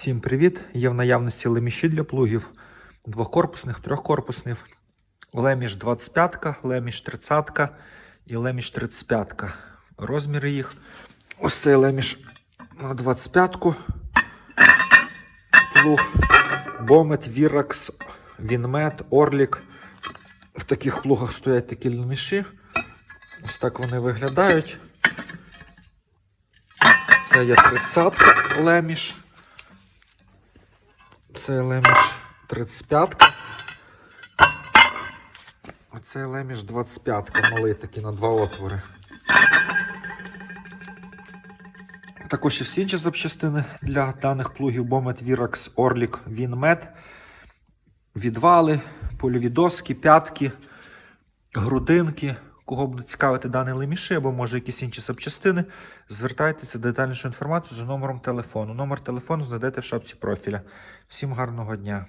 Всім привіт! Є в наявності леміші для плугів двокорпусних, трьохкорпусних. Леміш 25, леміш 30 і леміш 35. Розміри їх. Ось цей леміш на 25 плуг. Бомет, Віракс, Вінмет, Орлік. В таких плугах стоять такі леміші. Ось так вони виглядають. Це є 30 леміш. Це леміш 35. Оце леміш 25 малий такий на два отвори. Також і всі інші запчастини для даних плугів Bomet Virax Orlik Winmet. Відвали, польові доски, п'ятки, грудинки. Кого буде цікавити дані леміші або може якісь інші запчастини, звертайтеся детальнішу інформацію за номером телефону. Номер телефону знайдете в шапці профіля. Всім гарного дня!